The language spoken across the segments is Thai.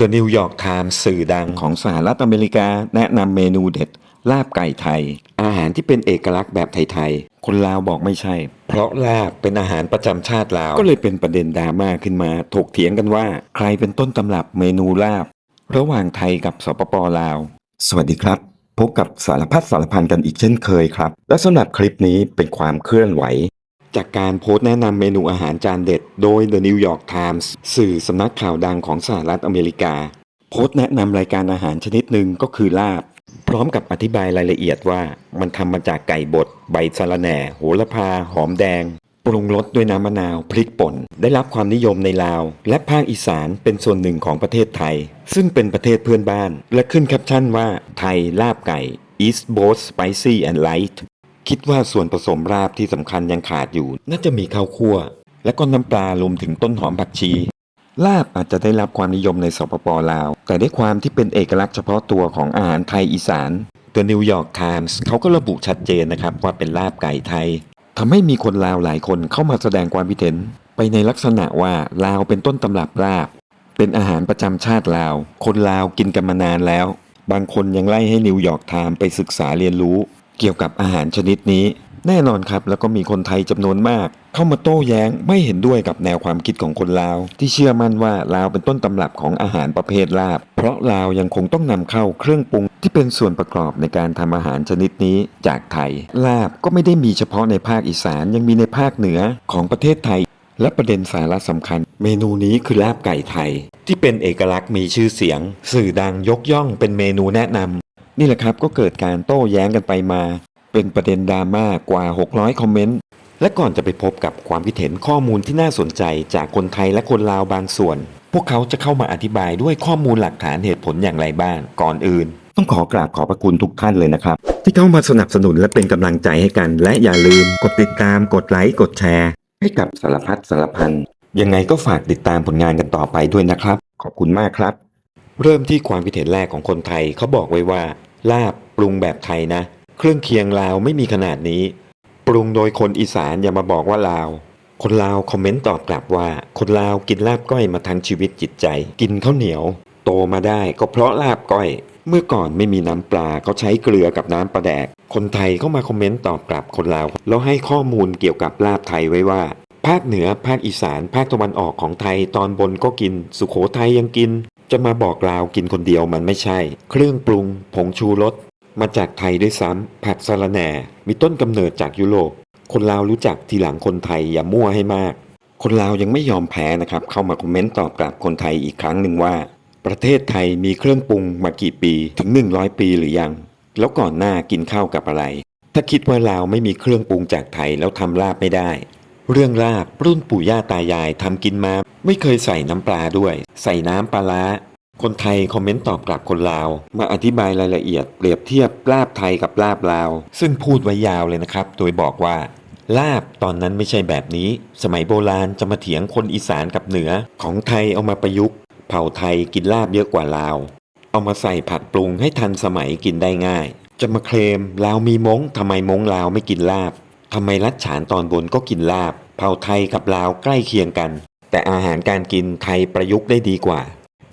The New York Times สื่อดังของสหรัฐอเมริกา แนะนำเมนูเด็ด ลาบไก่ไทย อาหารที่เป็นเอกลักษณ์แบบไทยๆ คนลาวบอกไม่ใช่ เพราะลาบเป็นอาหารประจำชาติลาว ก็เลยเป็นประเด็นดราม่าขึ้นมา ถกเถียงกันว่า ใครเป็นต้นตำรับเมนูลาบ ระหว่างไทยกับสปปลาว สวัสดีครับ พบกับสารพัดสารพันกันอีกเช่นเคยครับ และสำหรับคลิปนี้เป็นความเคลื่อนไหว จากการโพสต์แนะนำเมนูอาหารจานเด็ด โดย The New York Times สื่อสำนักข่าวดังของสหรัฐอเมริกา โพสต์แนะนำรายการอาหารชนิดหนึ่งก็คือลาบ พร้อมกับอธิบายรายละเอียดว่ามันทำมาจากไก่บด ใบสะระแหน่ โหระพา หอมแดง ปรุงรสด้วยน้ำมะนาว พริกป่น ได้รับความนิยมในลาว และภาคอีสานเป็นส่วนหนึ่งของประเทศไทย ซึ่งเป็นประเทศเพื่อนบ้าน และขึ้นแคปชั่นว่าไทยลาบไก่ is both spicy and light คิดว่าส่วนผสมราบที่สำคัญยังขาดอยู่ น่าจะมีข้าวคั่ว และก็น้ำปลารวมถึงต้นหอมผักชี ลาบอาจจะได้รับความนิยมในสปปลาว แต่ด้วยความที่เป็นเอกลักษณ์เฉพาะตัวของอาหารไทยอีสาน The New York Times เขาก็ระบุชัดเจนนะครับว่าเป็นลาบไก่ไทยทำให้มีคนลาวหลายคนเข้ามาแสดงความคิดเห็น ไปในลักษณะว่าลาวเป็นต้นตำรับลาบ เป็นอาหารประจำชาติลาว คนลาวกินกันมานานแล้ว บางคนยังไล่ให้นิวยอร์กไทม์ไปศึกษาเรียนรู้ เกี่ยวกับอาหารชนิดนี้ แน่นอนครับแล้วก็มีคนไทยจำนวนมาก เข้ามาโต้แย้งไม่เห็นด้วยกับแนวความคิดของคนลาว ที่เชื่อมั่นว่าลาวเป็นต้นตำรับของอาหารประเภทลาบ เพราะลาวยังคงต้องนำเข้าเครื่องปรุงที่เป็นส่วนประกอบในการทำอาหารชนิดนี้จากไทย ลาบก็ไม่ได้มีเฉพาะในภาคอีสานยังมีในภาคเหนือของประเทศไทย และประเด็นสาระสำคัญ เมนูนี้คือลาบไก่ไทย ที่เป็นเอกลักษณ์มีชื่อเสียง สื่อดังยกย่องเป็นเมนูแนะนำ นี่แหละครับก็เกิดการโต้แย้งกันไปมา เป็นประเด็นดราม่ากว่า 600 คอมเมนต์ และก่อนจะไปพบกับความคิดเห็นข้อมูลที่น่าสนใจจากคนไทยและคนลาวบางส่วน พวกเขาจะเข้ามาอธิบายด้วยข้อมูลหลักฐานเหตุผลอย่างไรบ้าง ก่อนอื่น ต้องขอกราบขอบพระคุณทุกท่านเลยนะครับ ที่เข้ามาสนับสนุนและเป็นกำลังใจให้กัน และอย่าลืมกดติดตามกดไลค์กดแชร์ ให้กับสารพัดสารพันยังไงก็ฝากติดตามผลงานกันต่อไปด้วยนะครับ ขอบคุณมากครับ เริ่มที่ความคิดเห็นแรกของคนไทยเขาบอกไว้ว่า ลาบปรุงแบบไทยนะ เครื่องเคียงลาวไม่มีขนาดนี้ ปรุงโดยคนอีสานอย่ามาบอกว่าลาว คนลาวคอมเมนต์ตอบกลับว่า คนลาวกินลาบก้อยมาทั้งชีวิตจิตใจ กินข้าวเหนียว โตมาได้ก็เพราะลาบก้อย เมื่อก่อนไม่มีน้ำปลาเขาใช้เกลือกับน้ำปลาแดก คนไทยเข้ามาคอมเมนต์ตอบกลับคนลาวแล้วให้ข้อมูลเกี่ยวกับลาบไทยไว้ว่าภาคเหนือ ภาคอีสาน ภาคตะวันออกของไทยตอนบนก็กิน สุโขทัยยังกิน จะมาบอกลาวกินคนเดียวมันไม่ใช่ เครื่องปรุง ผงชูรสมาจากไทยด้วยซ้ำผักสะระแหน่ มีต้นกำเนิดจากยุโรป คนลาวรู้จักทีหลังคนไทยอย่ามั่วให้มาก คนลาวยังไม่ยอมแพ้นะครับ เข้ามาคอมเมนต์ตอบกลับคนไทยอีกครั้งหนึ่งว่า ประเทศไทยมีเครื่องปรุงมากี่ปีถึง 100 ปีหรือยัง แล้วก่อนหน้ากินข้าวกับอะไร ถ้าคิดว่าลาวไม่มีเครื่องปรุงจากไทยแล้วทำลาบไม่ได้ เรื่องลาบรุ่นปู่ย่าตายายทำกินมา ไม่เคยใส่น้ำปลาด้วย ใส่น้ำปลาร้าคนไทยคอมเมนต์ตอบกลับคนลาว มาอธิบายรายละเอียดเปรียบเทียบลาบไทยกับลาบลาว ซึ่งพูดไว้ยาวเลยนะครับ โดยบอกว่า ลาบตอนนั้นไม่ใช่แบบนี้ สมัยโบราณจะมาเถียงคนอีสานกับเหนือ ของไทยเอามาประยุกต์ เผ่าไทยกินลาบเยอะกว่าลาว เอามาใส่ผัดปรุงให้ทันสมัยกินได้ง่าย จะมาเคลมลาวมีมงทำไมมงลาวไม่กินลาบ ทำไมรัดฉานตอนบนก็กินลาบ เผ่าไทยกับลาวใกล้เคียงกัน แต่อาหารการกินไทยประยุกต์ได้ดีกว่า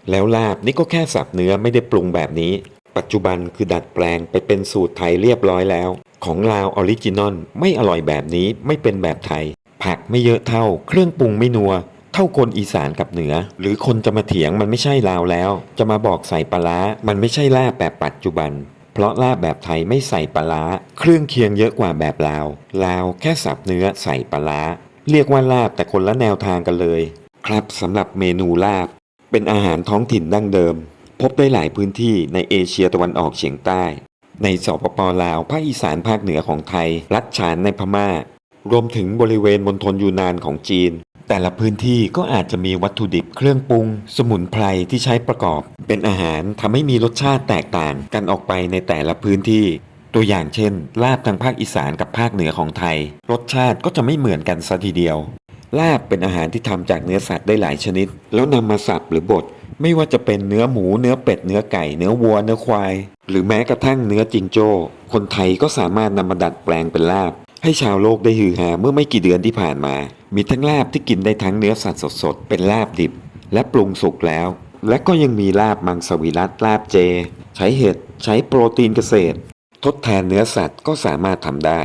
แล้วลาบนี่ก็แค่สับเนื้อไม่ได้ปรุงแบบนี้ ปัจจุบันคือดัดแปลงไปเป็นสูตรไทยเรียบร้อยแล้ว ของลาวออริจินอลไม่อร่อยแบบนี้ไม่เป็นแบบไทย ผักไม่เยอะเท่า เครื่องปรุงไม่นัวเท่าคนอีสานกับเหนือ หรือคนจะมาเถียงมันไม่ใช่ลาวแล้ว จะมาบอกใส่ปลาร้ามันไม่ใช่ลาบแบบปัจจุบัน เพราะลาบแบบไทยไม่ใส่ปลาร้าเครื่องเคียงเยอะกว่าแบบลาว ลาวแค่สับเนื้อใส่ปลาร้าเรียกว่าลาบแต่คนละแนวทางกันเลย ครับสำหรับเมนูลาบ เป็นอาหารท้องถิ่นดั้งเดิม พบได้หลายพื้นที่ในเอเชียตะวันออกเฉียงใต้ ในสปปลาวภาคอีสานภาคเหนือของไทย รัฐฉานในพม่า รวมถึงบริเวณมณฑลยูนานของจีน แต่ละพื้นที่ก็อาจจะมีวัตถุดิบเครื่องปรุง สมุนไพรที่ใช้ประกอบ เป็นอาหารทำให้มีรสชาติแตกต่างกันออกไปในแต่ละพื้นที่ ตัวอย่างเช่น ลาบทางภาคอีสานกับภาคเหนือของไทย รสชาติก็จะไม่เหมือนกันซะทีเดียว ลาบเป็นอาหารที่ทำจากเนื้อสัตว์ได้หลายชนิด แล้วนำมาสับหรือบดไม่ว่าจะเป็นเนื้อหมูเนื้อเป็ดเนื้อไก่เนื้อวัวเนื้อควาย หรือแม้กระทั่งเนื้อจิงโจ้ คนไทยก็สามารถนำมาดัดแปลงเป็นลาบ ให้ชาวโลกได้ฮือฮาเมื่อไม่กี่เดือนที่ผ่านมา มีทั้งลาบที่กินได้ทั้งเนื้อสัตว์สดๆ เป็นลาบดิบ และปรุงสุกแล้ว และก็ยังมีลาบมังสวิรัตลาบเจ ใช้เห็ดใช้โปรตีนเกษตร ทดแทนเนื้อสัตว์ก็สามารถทำได้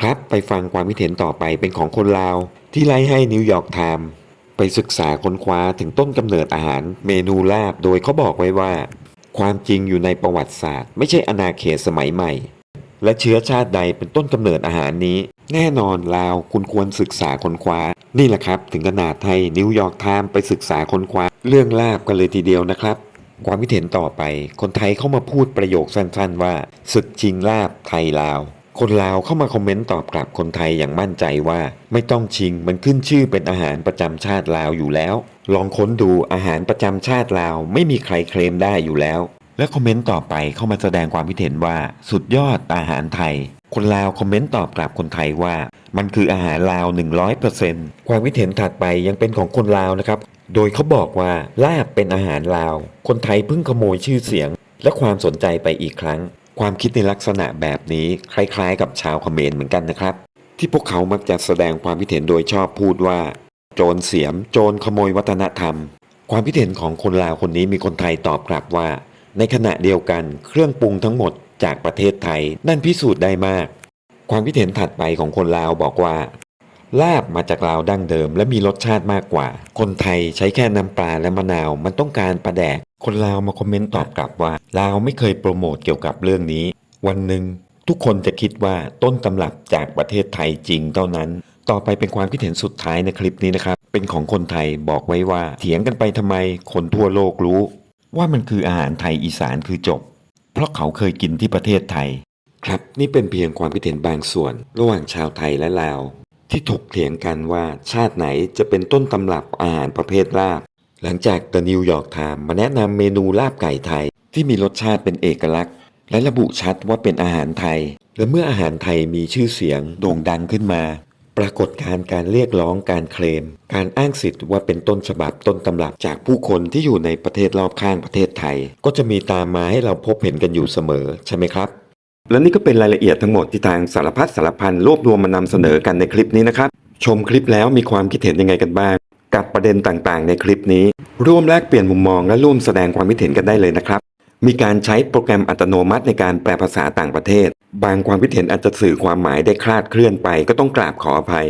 ครับไปฟังความคิดเห็นต่อไปเป็นของคนลาว ที่ไล่ให้นิวยอร์กไทม์ไปศึกษาค้นคว้าถึงต้นกำเนิดอาหารเมนูลาบโดยเขาบอกไว้ว่า ความจริงอยู่ในประวัติศาสตร์ ไม่ใช่อนาเขตสมัยใหม่ และเชื้อชาติใดเป็นต้นกำเนิดอาหารนี้ แน่นอนลาวคุณควรศึกษาค้นคว้า นี่แหละครับ ถึงขนาดให้นิวยอร์กไทม์ไปศึกษาค้นคว้า เรื่องลาบกันเลยทีเดียวนะครับ ความคิดเห็นต่อไป คนไทยเข้ามาพูดประโยคสั้นๆ ว่าศึกชิงลาบไทยลาว คนลาวเข้ามาคอมเมนต์ตอบกลับคนไทยอย่างมั่นใจว่า ไม่ต้องชิงมันขึ้นชื่อเป็นอาหารประจำชาติลาวอยู่แล้ว ลองค้นดูอาหารประจำชาติลาว ไม่มีใครเคลมได้อยู่แล้ว และคอมเมนต์ต่อไปเข้ามาแสดงความคิดเห็นว่าสุดยอดอาหารไทย คนลาวคอมเมนต์ตอบกลับคนไทยว่า มันคืออาหารลาว 100%ความคิดเห็นถัดไปยังเป็นของคนลาวนะครับ โดยเขาบอกว่าลาบเป็นอาหารลาว คนไทยเพิ่งขโมยชื่อเสียง และความสนใจไปอีกครั้ง ความคิดในลักษณะแบบนี้คล้ายๆ กับชาวคอมเขมรเหมือนกันนะครับ ที่พวกเขามักจะแสดงความคิดเห็นโดยชอบพูดว่า โจรเสียม โจรขโมยวัฒนธรรม ความคิดเห็นของคนลาวคนนี้มีคนไทยตอบกลับว่า ในขณะเดียวกันเครื่องปรุงทั้งหมดจากประเทศไทยนั่นพิสูจน์ได้มาก ความคิดเห็นถัดไปของคนลาวบอกว่า ลาบมาจากลาวดั้งเดิม และมีรสชาติมากกว่า คนไทยใช้แค่น้ำปลาและมะนาว มันต้องการปลาแดก คนลาวมาคอมเมนต์ตอบกลับว่าลาวไม่เคยโปรโมทเกี่ยวกับเรื่องนี้ วันหนึ่งทุกคนจะคิดว่าต้นตำรับจากประเทศไทยจริงเท่านั้น ต่อไปเป็นความคิดเห็นสุดท้ายในคลิปนี้นะครับ เป็นของคนไทยบอกไว้ว่าเถียงกันไปทำไมคนทั่วโลกรู้ ว่ามันคืออาหารไทยอีสานคือจบ เพราะเขาเคยกินที่ประเทศไทย ครับนี่เป็นเพียงความคิดเห็นบางส่วน ระหว่างชาวไทยและลาว ที่ถกเถียงกันว่าชาติไหนจะเป็นต้นตำรับอาหารประเภทลาบ หลังจาก The New York Times มาแนะนำเมนูลาบไก่ไทย ที่มีรสชาติเป็นเอกลักษณ์ และระบุชัดว่าเป็นอาหารไทย และเมื่ออาหารไทยมีชื่อเสียงโด่งดังขึ้นมา ปรากฏการ์การเรียกร้องการเคลม การอ้างสิทธิ์ว่าเป็นต้นฉบับต้นตำรับจากผู้คนที่อยู่ในประเทศรอบข้างประเทศไทย ก็จะมีตามมาให้เราพบเห็นกันอยู่เสมอใช่ไหมครับ และนี่ก็เป็นรายละเอียดทั้งหมดที่ทางสารพัดสารพันรวบรวมมานำเสนอกันในคลิปนี้นะครับ ชมคลิปแล้วมีความคิดเห็นยังไงกันบ้าง กับประเด็นต่างๆ ในคลิปนี้ ร่วมแลกเปลี่ยนมุมมองและร่วมแสดงความคิดเห็นกันได้เลยนะครับมีการใช้โปรแกรมอัตโนมัติในการแปลภาษาต่างประเทศ บางความคิดเห็นอาจจะสื่อความหมายได้คลาดเคลื่อนไปก็ต้องกราบขออภัย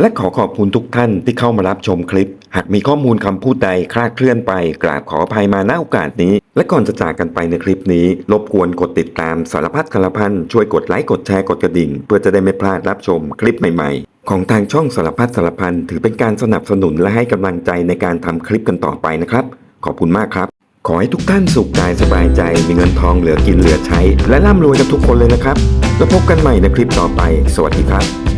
และขอขอบคุณทุกท่านที่เข้ามารับชมคลิป หากมีข้อมูลคำพูดใดคลาดเคลื่อนไป กราบขออภัยมาณโอกาสนี้ และก่อนจะจากกันไปในคลิปนี้ รบกวนกดติดตามสารพัดคารพันช่วยกดไลค์กดแชร์กดกระดิ่ง เพื่อจะได้ไม่พลาดรับชมคลิปใหม่ๆ ของทางช่องสารพัดสารพันถือเป็นการสนับสนุนและให้กำลังใจในการทำคลิปกันต่อไปนะครับ ขอบคุณมากครับ ขอให้ทุกท่านสุขกายสบายใจ มีเงินทองเหลือกินเหลือใช้ และร่ำรวยกันทุกคนเลยนะครับ แล้วพบกันใหม่ในคลิปต่อไป สวัสดีครับ